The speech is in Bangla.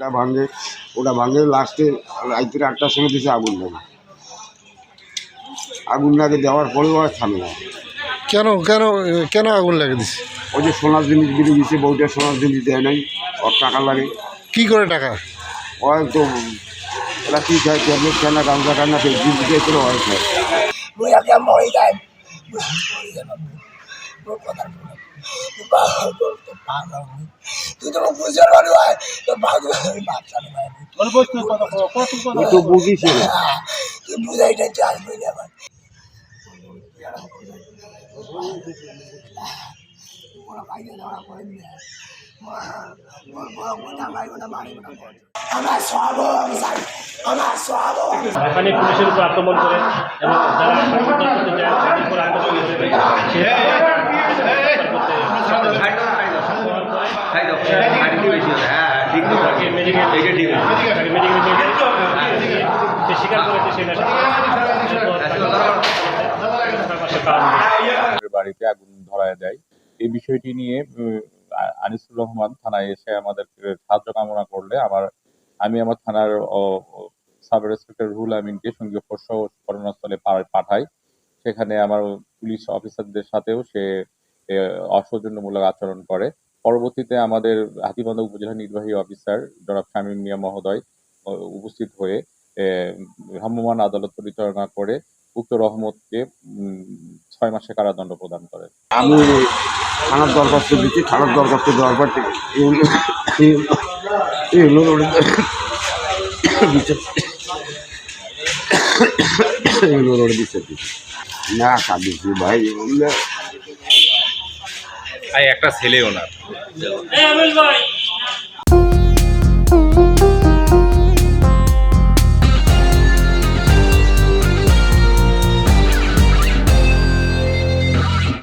ওটা ভাঙে ওটা ভাঙে লাস্টে রাত্রে আটটার সময় দিয়েছে আগুন লাগে আগুন লাগে দেওয়ার পরেও আর থামে না। কেন কেন কেন আগুন লাগে দিছে? ওই যে সোনার জিনিস বিড়ি দিচ্ছে বউটা সোনার জিনিস দেয় নাই ওর টাকা লাগে কি করে টাকা? ওই তো ওরা কী খায় ট্যাবলেট খায় না গাঁজা খায় না সেই জিনিস দিয়ে করে ওই খায় আমার আমার সব আমি চাই আমার সব এখানে পুলিশের উপর আক্রমণ করে এবং যারা তাদের উপর আক্রমণ করে সে তাকে মেডিকেল তাকে মেডিকেল নিয়ে যায় সে স্বীকার করেছে বাড়িতে আগুন ধরায় দেয় এই বিষয়টি নিয়ে আনিসুর রহমান থানায় এসে আমাদের সাহায্য কামনা করলে আমার আমি আমার থানার সাব ইন্সপেক্টর রুহুল আমিনকে সঙ্গে ফোর্স ঘটনাস্থলে পা- পাঠাই সেখানে আমার পুলিশ অফিসারদের সাথেও সে অসৌজন্যমূলক আচরণ করে পরবর্তীতে আমাদের হাতিবান্ধা উপজেলা নির্বাহী অফিসার জনাব শামীম মিয়া মহোদয় উপস্থিত হয়ে এ, ভ্রাম্যমাণ আদালত পরিচালনা করে উক্ত রহমতকে ছয় মাসে কারাদণ্ড প্রদান করে। আমি থানার দরখাস্ত দিচ্ছি। থানার দরখাস্ত দেওয়ার পর না ভাই এগুলো ভাই একটা ছেলে ওনার।